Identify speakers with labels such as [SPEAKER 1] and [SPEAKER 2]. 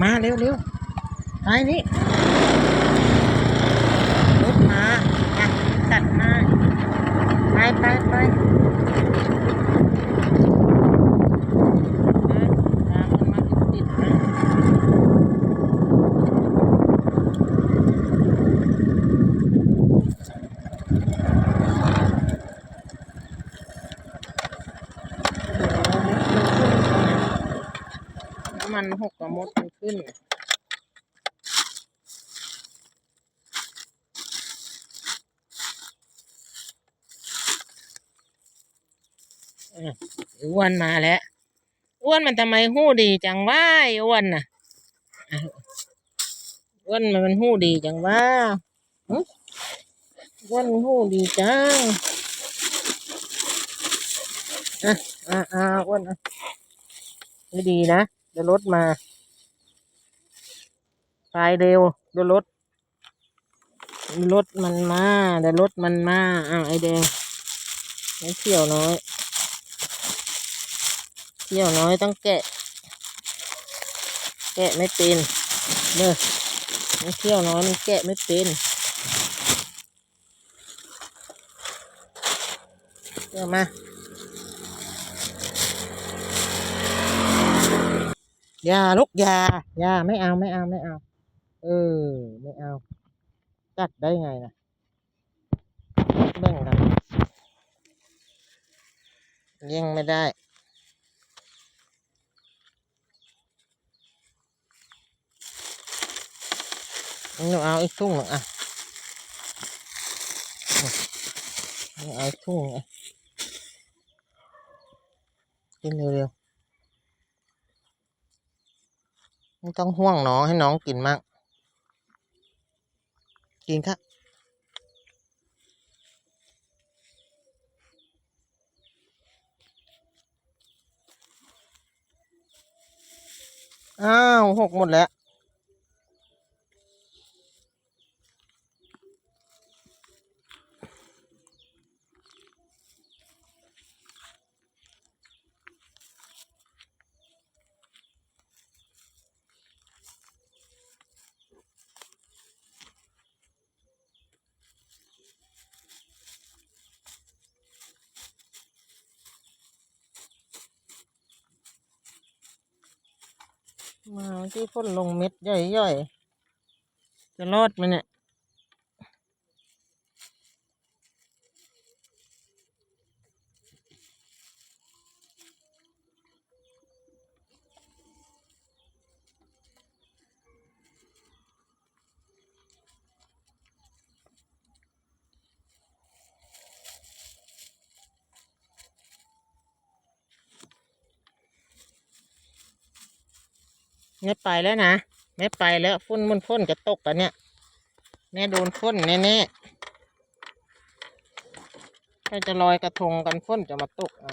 [SPEAKER 1] มาเร็วเร็วไปนี่รถมาจัดมาไปไปไปเออตามมันมาติดๆนะน้ำ มันหกกระมดมันขึ้นอะอ้วนมาแล้ว อ้วนมันทำไมหู้ดีจังว่าอ้วนน่ะอะอ้วนมันมันหู้ดีจังว่าอ้วนหู้ดีจังอะอะอะอ้วนอะไม่ดีนะ เดี๋ยวรถมาไปเร็วเดี๋ยวรถรถมันมาเดี๋ยวรถมันมาอ้าวไอแดงไอเขียวน้อยเที่ยวน้อยต้องแกะ แกะไม่เป็นเด้อมันเที่ยวน้อยมันแกะไม่เป็นเดี๋ยวมา อย่าลูกอย่าอย่าไม่เอาไม่เอาไม่เอา เออ ไม่เอา จัดได้ไงนะแบ่งกันยังไม่ได้หนูเอาอีกทุ่งหนึ่งอะหนูเอาอีกทุ่งหนึ่งอะกินเร็วๆ ไม่ต้องห่วงน้องให้น้องกินมาก กินค่ะอ้าวหกหมดแล้ว มาที่พ่นลงเม็ดย่อยๆ จะรอดไหมเนี่ย ไม่ไปแล้วนะไม่ไปแล้วฟุ้นมันฟุ้นจะตกกันเนี่ยแม่โดนฟุ้นแน่ๆถ้าจะลอยกระทงกันฟุ้นจะมาตกอะ